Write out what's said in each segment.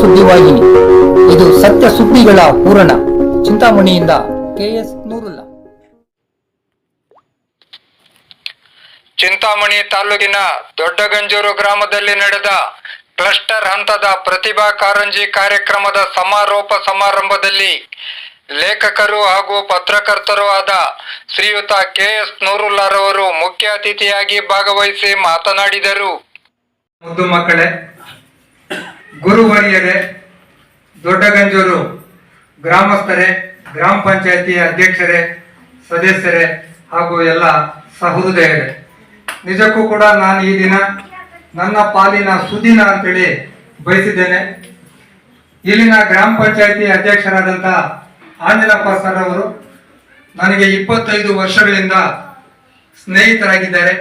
ಸುದ್ದಿವಾಹಿನಿ ಇದು ಸತ್ಯ ಸುದ್ದಿಗಳ ಪೂರಣ ಚಿಂತಾಮಣಿಯಿಂದ ಕೆಎಸ್ ನೂರುಲ್ಲ. ಚಿಂತಾಮಣಿ ತಾಲೂಕಿನ ದೊಡ್ಡಗಂಜೂರು ಗ್ರಾಮದಲ್ಲಿ ನಡೆದ ಕ್ಲಸ್ಟರ್ ಹಂತದ ಪ್ರತಿಭಾ ಕಾರಂಜಿ ಕಾರ್ಯಕ್ರಮದ ಸಮಾರೋಪ ಸಮಾರಂಭದಲ್ಲಿ ಲೇಖಕರು ಹಾಗೂ ಪತ್ರಕರ್ತರು ಆದ ಶ್ರೀಯುತ ಕೆ ಎಸ್ ನೂರುಲ್ಲಾರವರು ಮುಖ್ಯ ಅತಿಥಿಯಾಗಿ ಭಾಗವಹಿಸಿ ಮಾತನಾಡಿದರು. ಮುದ್ದು ಮಕ್ಕಳೇ ಗುರುವರಿಯರೇ ದೊಡ್ಡಗಂಜೂರು ಗ್ರಾಮಸ್ಥರೇ, ಗ್ರಾಮ ಪಂಚಾಯತಿ ಅಧ್ಯಕ್ಷರೇ, ಸದಸ್ಯರೇ ಹಾಗೂ ಎಲ್ಲ ಸಹೃದಯರೇ ನಿಜಕ್ಕೂ ಕೂಡ ನಾನು ಈ ದಿನ ನನ್ನ ಪಾಲಿನ ಸುದಿನ ಅಂತೇಳಿ ಬಯಸಿದ್ದೇನೆ. ಇಲ್ಲಿನ ಗ್ರಾಮ ಪಂಚಾಯತಿ ಅಧ್ಯಕ್ಷರಾದಂಥ ಆಂಜನಪ್ಪ ಸರ್ ಅವರು ನನಗೆ ಇಪ್ಪತ್ತೈದು ವರ್ಷಗಳಿಂದ ಸ್ನೇಹಿತರಾಗಿದ್ದಾರೆ.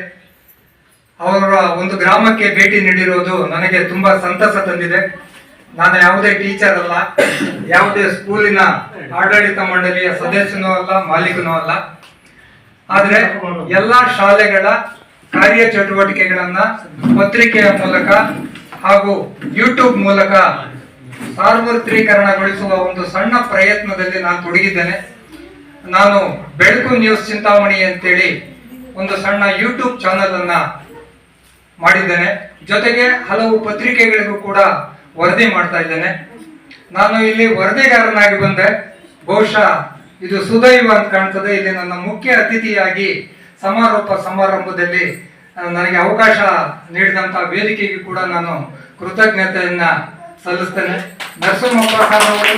ಅವರ ಒಂದು ಗ್ರಾಮಕ್ಕೆ ಭೇಟಿ ನೀಡಿರುವುದು ನನಗೆ ತುಂಬಾ ಸಂತಸ ತಂದಿದೆ. ನಾನು ಯಾವುದೇ ಟೀಚರ್ ಅಲ್ಲ, ಯಾವುದೇ ಸ್ಕೂಲಿನ ಆಡಳಿತ ಮಂಡಳಿಯ ಸದಸ್ಯನೂ ಅಲ್ಲ, ಮಾಲೀಕನೂ ಅಲ್ಲ. ಆದರೆ ಎಲ್ಲಾ ಶಾಲೆಗಳ ಕಾರ್ಯ ಚಟುವಟಿಕೆಗಳನ್ನ ಪತ್ರಿಕೆಯ ಮೂಲಕ ಹಾಗೂ ಯೂಟ್ಯೂಬ್ ಮೂಲಕ ಸಾರ್ವತ್ರೀಕರಣಗೊಳಿಸುವ ಒಂದು ಸಣ್ಣ ಪ್ರಯತ್ನದಲ್ಲಿ ನಾನು ತೊಡಗಿದ್ದೇನೆ. ನಾನು ಬೆಳಕು ನ್ಯೂಸ್ ಚಿಂತಾಮಣಿ ಅಂತೇಳಿ ಒಂದು ಸಣ್ಣ ಯೂಟ್ಯೂಬ್ ಚಾನಲ್ ಅನ್ನ ಮಾಡಿದ್ದೇನೆ. ಜೊತೆಗೆ ಹಲವು ಪತ್ರಿಕೆಗಳಿಗೂ ಕೂಡ ವರದಿ ಮಾಡ್ತಾ ಇದ್ದೇನೆ. ನಾನು ಇಲ್ಲಿ ವರದಿಗಾರನಾಗಿ ಬಂದೆ. ಬಹುಶಃ ಇದು ಸುದೈವ ಅಂತ ಕಾಣ್ತದೆ. ಇಲ್ಲಿ ನನ್ನ ಮುಖ್ಯ ಅತಿಥಿಯಾಗಿ ಸಮಾರೋಪ ಸಮಾರಂಭದಲ್ಲಿ ನನಗೆ ಅವಕಾಶ ನೀಡಿದಂತ ವೇದಿಕೆಗೆ ಕೂಡ ನಾನು ಕೃತಜ್ಞತೆಯನ್ನ ಸಲ್ಲಿಸ್ತೇನೆ. ನರಸಿಂಹಪ್ಪ ಸರ್ ಅವರು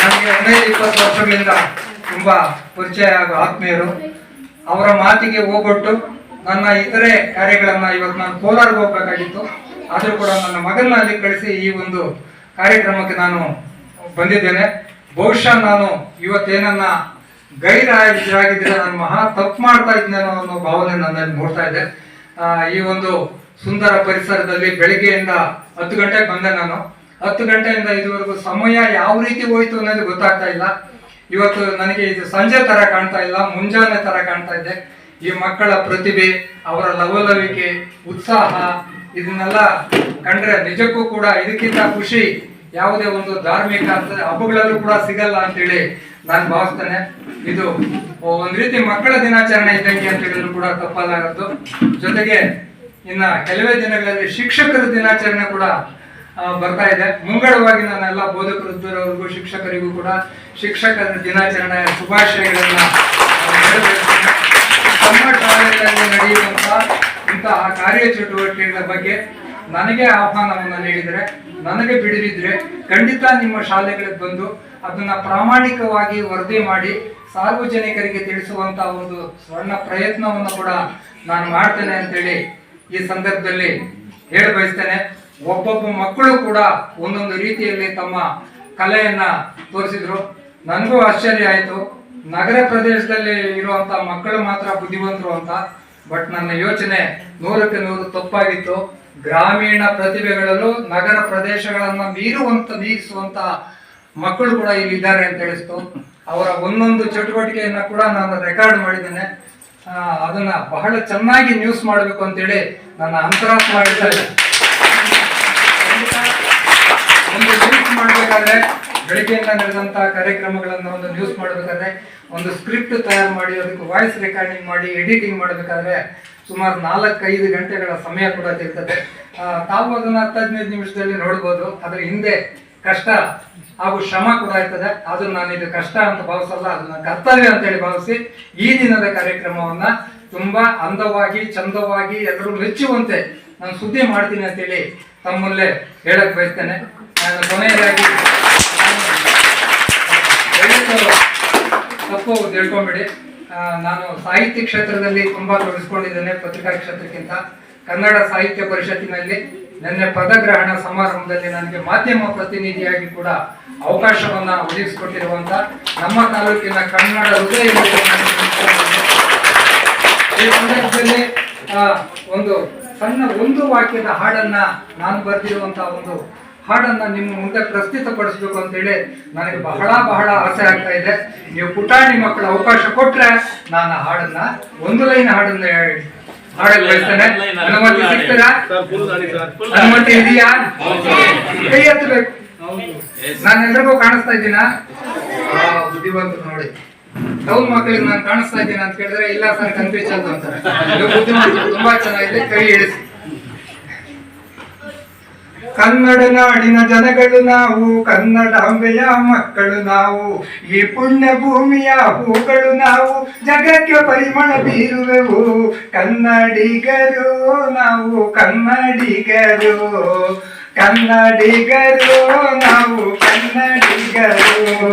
ನನಗೆ ಹದಿನೈದು ಇಪ್ಪತ್ತು ವರ್ಷಗಳಿಂದ ತುಂಬಾ ಪರಿಚಯ ಆತ್ಮೀಯರು. ಅವರ ಮಾತಿಗೆ ಹೋಗೊಟ್ಟು ನನ್ನ ಇತರೆ ಕಾರ್ಯಗಳನ್ನ ಇವತ್ತು ನಾನು ಕೋಲಾರ್ಗೆ ಹೋಗ್ಬೇಕಾಗಿತ್ತು. ಆದರೂ ಕೂಡ ನನ್ನ ಮಗನ ಅಲ್ಲಿ ಕಳಿಸಿ ಈ ಒಂದು ಕಾರ್ಯಕ್ರಮಕ್ಕೆ ನಾನು ಬಂದಿದ್ದೇನೆ. ಬಹುಶಃ ನಾನು ಇವತ್ತೇನನ್ನ ಗೈರಾಗಿದ್ರೆ ನಾನು ಮಹಾ ತಪ್ಪು ಮಾಡ್ತಾ ಇದ್ದೇನೋ ಅನ್ನೋ ಭಾವನೆ ನನ್ನಲ್ಲಿ ನೋಡ್ತಾ ಇದೆ. ಈ ಒಂದು ಸುಂದರ ಪರಿಸರದಲ್ಲಿ ಬೆಳಿಗ್ಗೆಯಿಂದ ಹತ್ತು ಗಂಟೆಗೆ ಬಂದೆ ನಾನು. ಹತ್ತು ಗಂಟೆಯಿಂದ ಇದುವರೆಗೂ ಸಮಯ ಯಾವ ರೀತಿ ಹೋಯ್ತು ಅನ್ನೋದು ಗೊತ್ತಾಗ್ತಾ ಇಲ್ಲ. ಇವತ್ತು ನನಗೆ ಇದು ಸಂಜೆ ತರ ಕಾಣ್ತಾ ಇಲ್ಲ, ಮುಂಜಾನೆ ತರ ಕಾಣ್ತಾ ಇದೆ. ಈ ಮಕ್ಕಳ ಪ್ರತಿಭೆ, ಅವರ ಲವಲವಿಕೆ, ಉತ್ಸಾಹ, ಇದನ್ನೆಲ್ಲ ಕಂಡ್ರೆ ನಿಜಕ್ಕೂ ಕೂಡ ಇದಕ್ಕಿಂತ ಖುಷಿ. ಯಾವುದೇ ಒಂದು ಧಾರ್ಮಿಕ ಹಬ್ಬಗಳಲ್ಲೂ ಕೂಡ ಸಿಗಲ್ಲ ಅಂತೇಳಿ ನಾನು ಭಾವಿಸ್ತೇನೆ. ಇದು ಒಂದ್ ರೀತಿ ಮಕ್ಕಳ ದಿನಾಚರಣೆ ಇದ್ದಂಗೆ ಅಂತ ಹೇಳಿದ್ರು ಕೂಡ ತಪ್ಪಲಾಗದ್ದು ಜೊತೆಗೆ ಇನ್ನ ಕೆಲವೇ ದಿನಗಳಲ್ಲಿ ಶಿಕ್ಷಕರ ದಿನಾಚರಣೆ ಕೂಡ ಬರ್ತಾ ಇದೆ. ಮುಂಗಡವಾಗಿ ನಾನೆಲ್ಲ ಬೋಧಕರವರೆಗೂ ಶಿಕ್ಷಕರಿಗೂ ಕೂಡ ಶಿಕ್ಷಕರ ದಿನಾಚರಣೆ ಶುಭಾಶಯಗಳನ್ನ. ನಮ್ಮ ಶಾಲೆಗಳಲ್ಲಿ ನಡೆಯುವಂತಹ ಇಂತಹ ಕಾರ್ಯ ಚಟುವಟಿಕೆಗಳ ಬಗ್ಗೆ ನನಗೆ ಆಹ್ವಾನವನ್ನು ನೀಡಿದರೆ, ನನಗೆ ಬಿಡದಿದ್ರೆ ಖಂಡಿತ ನಿಮ್ಮ ಶಾಲೆಗಳಿಗೆ ಬಂದು ಅದನ್ನ ಪ್ರಾಮಾಣಿಕವಾಗಿ ವರದಿ ಮಾಡಿ ಸಾರ್ವಜನಿಕರಿಗೆ ತಿಳಿಸುವಂತ ಒಂದು ಸಣ್ಣ ಪ್ರಯತ್ನವನ್ನು ಕೂಡ ನಾನು ಮಾಡ್ತೇನೆ ಅಂತೇಳಿ ಈ ಸಂದರ್ಭದಲ್ಲಿ ಹೇಳ ಬಯಸ್ತೇನೆ ಒಬ್ಬೊಬ್ಬ ಮಕ್ಕಳು ಕೂಡ ಒಂದೊಂದು ರೀತಿಯಲ್ಲಿ ತಮ್ಮ ಕಲೆಯನ್ನ ತೋರಿಸಿದ್ರು. ನನಗೂ ಆಶ್ಚರ್ಯ ಆಯ್ತು. ನಗರ ಪ್ರದೇಶದಲ್ಲಿ ಇರುವಂತ ಮಕ್ಕಳು ಮಾತ್ರ ಬುದ್ಧಿವಂತರು ಅಂತ, ಬಟ್ ನನ್ನ ಯೋಚನೆ ನೂರಕ್ಕೆ ನೂರು ತಪ್ಪಾಗಿತ್ತು. ಗ್ರಾಮೀಣ ಪ್ರತಿಭೆಗಳಲ್ಲೂ ನಗರ ಪ್ರದೇಶಗಳನ್ನ ಮೀರುವಂತ, ಮೀರಿಸುವಂತ ಮಕ್ಕಳು ಕೂಡ ಇಲ್ಲಿ ಇದ್ದಾರೆ ಅಂತ ತಿಳಿಸ್ತು ಅವರ ಒಂದೊಂದು ಚಟುವಟಿಕೆಯನ್ನ ಕೂಡ ನಾನು ರೆಕಾರ್ಡ್ ಮಾಡಿದ್ದೇನೆ. ಅದನ್ನ ಬಹಳ ಚೆನ್ನಾಗಿ ನ್ಯೂಸ್ ಮಾಡಬೇಕು ಅಂತೇಳಿ ನನ್ನ ಅಂತರಾತ್ಮ ಮಾಡಿದ್ದಾರೆ ಒಂದು ನ್ಯೂಸ್ ಮಾಡಬೇಕಾದ್ರೆ ಬೆಳಿಗ್ಗೆಯಿಂದ ನಡೆದಂತಹ ಕಾರ್ಯಕ್ರಮಗಳನ್ನ ಒಂದು ನ್ಯೂಸ್ ಮಾಡಬೇಕಾದ್ರೆ ಒಂದು ಸ್ಕ್ರಿಪ್ಟ್ ತಯಾರು ಮಾಡಿ ಅದಕ್ಕೆ ವಾಯ್ಸ್ ರೆಕಾರ್ಡಿಂಗ್ ಮಾಡಿ ಎಡಿಟಿಂಗ್ ಮಾಡಬೇಕಾದ್ರೆ ಸುಮಾರು ನಾಲ್ಕೈದು ಗಂಟೆಗಳ ಸಮಯ ಕೂಡ ತಿರ್ತದೆ ಆ, ತಾವು ಅದನ್ನ ಹತ್ತು ಹದಿನೈದು ನಿಮಿಷದಲ್ಲಿ ನೋಡ್ಬೋದು. ಅದ್ರ ಹಿಂದೆ ಕಷ್ಟ ಹಾಗೂ ಶ್ರಮ ಕೂಡ ಇರ್ತದೆ. ಅದು ನಾನು ಇದು ಕಷ್ಟ ಅಂತ ಭಾವಿಸಲ್ಲ ಅದನ್ನ ಕರ್ತವ್ಯ ಅಂತೇಳಿ ಭಾವಿಸಿ ಈ ದಿನದ ಕಾರ್ಯಕ್ರಮವನ್ನ ತುಂಬಾ ಅಂದವಾಗಿ ಚಂದವಾಗಿ ಎಲ್ಲರೂ ಮೆಚ್ಚುವಂತೆ ನಾನು ಸುದ್ದಿ ಮಾಡ್ತೀನಿ ಅಂತೇಳಿ ತಮ್ಮಲ್ಲೇ ಹೇಳಕ್ ಬಯಸ್ತೇನೆ. ನಾನು ಕೊನೆಯದಾಗಿ ನಾನು ದಯವಿಟ್ಟು ತಪ್ಪು ತಿಳ್ಕೊಂಬಿಡಿ. ನಾನು ಸಾಹಿತ್ಯ ಕ್ಷೇತ್ರದಲ್ಲಿ ತುಂಬಾ ತೊಡಗಿಸ್ಕೊಂಡಿದ್ದೇನೆ, ಪತ್ರಿಕಾ ಕ್ಷೇತ್ರಕ್ಕಿಂತ. ಕನ್ನಡ ಸಾಹಿತ್ಯ ಪರಿಷತ್ತಿನಲ್ಲಿ ನಿನ್ನೆ ಪದಗ್ರಹಣ ಸಮಾರಂಭದಲ್ಲಿ ನನಗೆ ಮಾಧ್ಯಮ ಪ್ರತಿನಿಧಿಯಾಗಿ ಕೂಡ ಅವಕಾಶವನ್ನು ಒದಗಿಸಿಕೊಟ್ಟಿರುವಂತ ನಮ್ಮ ತಾಲೂಕಿನ ಕನ್ನಡ ಹೃದಯ ಈ ಸಂದರ್ಭದಲ್ಲಿ ಒಂದು ಸಣ್ಣ ಒಂದು ವಾಕ್ಯದ ಹಾಡನ್ನ ನಾನು ಬರೆದಿರುವಂತಹ ಒಂದು ಹಾಡನ್ನ ನಿಮ್ಮ ಮುಂದೆ ಪ್ರಸ್ತುತಪಡಿಸ್ಬೇಕು ಅಂತೇಳಿ ನನಗೆ ಬಹಳ ಬಹಳ ಆಸೆ ಆಗ್ತಾ ಇದೆ. ನೀವು ಪುಟಾಣಿ ಮಕ್ಕಳ ಅವಕಾಶ ಕೊಟ್ರೆ ನಾನು ಹಾಡನ್ನ ಒಂದು ಲೈನ್ ಹಾಡನ್ನ ಹೇಳಿ- ಹಾಡಕ್ ಬಯಸ್ತೇನೆ ಅನುಮತಿ ಸಿಗ್ತೀರಾ? ಅನುಮತಿ ಇದೆಯಾ? ಕೈ ನಾನು ಎಲ್ರಿಗೂ ಕಾಣಿಸ್ತಾ ಇದ್ದೀನಾ? ಬುದ್ಧಿವಂತ ನೋಡಿ. ಟೌನ್ ಮಕ್ಕಳಿಗೆ ನಾನು ಕಾಣಿಸ್ತಾ ಇದ್ದೀನಿ ಅಂತ ಕೇಳಿದ್ರೆ ಇಲ್ಲ ಸರ್ ಕನ್ಫ್ಯೂಸ್ ಅಂತ. ಅಂತಾರೆ ಬುದ್ಧಿವಂತರು ತುಂಬಾ ಚೆನ್ನಾಗಿದೆ. ಕೈ ಇಳಿಸಿ. ಕನ್ನಡ ನಾಡಿನ ಜನಗಳು ನಾವು ಕನ್ನಡಾಂಬೆಯ ಮಕ್ಕಳು ನಾವು, ಈ ಪುಣ್ಯ ಭೂಮಿಯ ಹೂಗಳು ನಾವು, ಜಗಕ್ಕೆ ಪರಿಮಳ ಬೀರುವೆವು. ಕನ್ನಡಿಗರು ನಾವು, ಕನ್ನಡಿಗರು. ಕನ್ನಡಿಗರು ನಾವು, ಕನ್ನಡಿಗರು.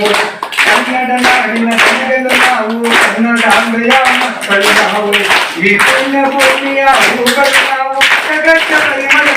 ಕನ್ನಡ ನಾಡಿನ ಜನಗಳು ನಾವು ಕನ್ನಡಾಂಬೆಯ ಮಕ್ಕಳು ನಾವು, ಈ ಪುಣ್ಯ ಭೂಮಿಯ ಹೂಗಳು ನಾವು, ಜಗಕ್ಕೆ ಪರಿಮಳ